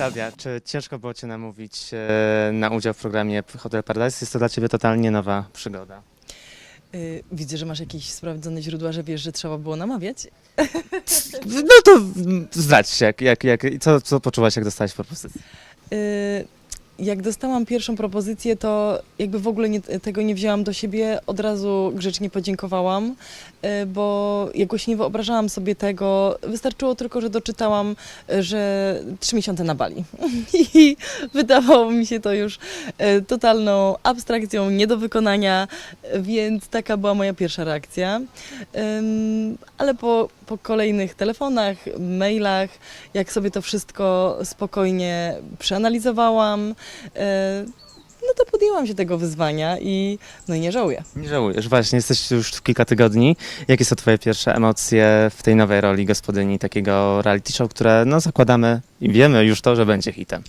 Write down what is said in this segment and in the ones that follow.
Klaudia, czy ciężko było Cię namówić e, na udział w programie Hotel Paradise? Jest to dla Ciebie totalnie nowa przygoda. Y, Widzę, że masz jakieś sprawdzone źródła, że wiesz, że trzeba było namawiać. No to mm, zdradź się, jak, jak, jak, co, co poczułaś, jak dostałaś propozycję? Y, Jak dostałam pierwszą propozycję, to jakby w ogóle nie, tego nie wzięłam do siebie, od razu grzecznie podziękowałam, y, bo jakoś nie wyobrażałam sobie tego. Wystarczyło tylko, że doczytałam, y, że trzy miesiące na Bali. I wydawało mi się to już y, totalną abstrakcją, nie do wykonania, więc taka była moja pierwsza reakcja. Ale po, po kolejnych telefonach, mailach, jak sobie to wszystko spokojnie przeanalizowałam, e, no to podjęłam się tego wyzwania i no i nie żałuję. Nie żałujesz, właśnie, jesteś już tu kilka tygodni. Jakie są Twoje pierwsze emocje w tej nowej roli gospodyni takiego reality show, które no zakładamy i wiemy już to, że będzie hitem?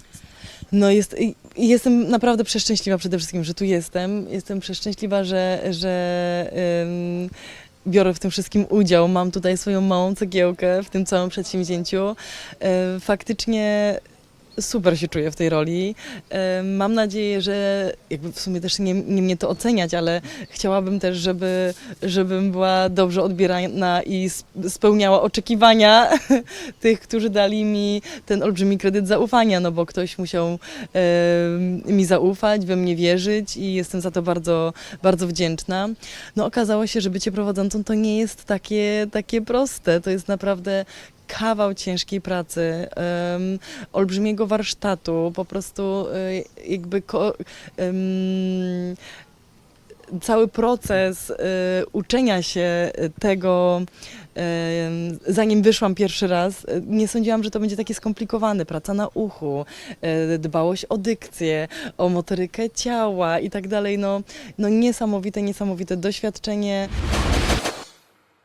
No jest, i- i jestem naprawdę przeszczęśliwa przede wszystkim, że tu jestem. Jestem przeszczęśliwa, że, że ym, biorę w tym wszystkim udział. Mam tutaj swoją małą cegiełkę w tym całym przedsięwzięciu. E, Faktycznie super się czuję w tej roli. Mam nadzieję, że jakby w sumie też nie, nie mnie to oceniać, ale chciałabym też, żeby, żebym była dobrze odbierana i sp- spełniała oczekiwania tych, którzy dali mi ten olbrzymi kredyt zaufania, no bo ktoś musiał mi zaufać, we mnie wierzyć i jestem za to bardzo, bardzo wdzięczna. No okazało się, że bycie prowadzącą to nie jest takie, takie proste, to jest naprawdę kawał ciężkiej pracy, em, olbrzymiego warsztatu, po prostu e, jakby ko, em, cały proces e, uczenia się tego, zanim wyszłam pierwszy raz, nie sądziłam, że to będzie takie skomplikowane. Praca na uchu, e, dbałość o dykcję, o motorykę ciała i tak dalej. No, no niesamowite, niesamowite doświadczenie.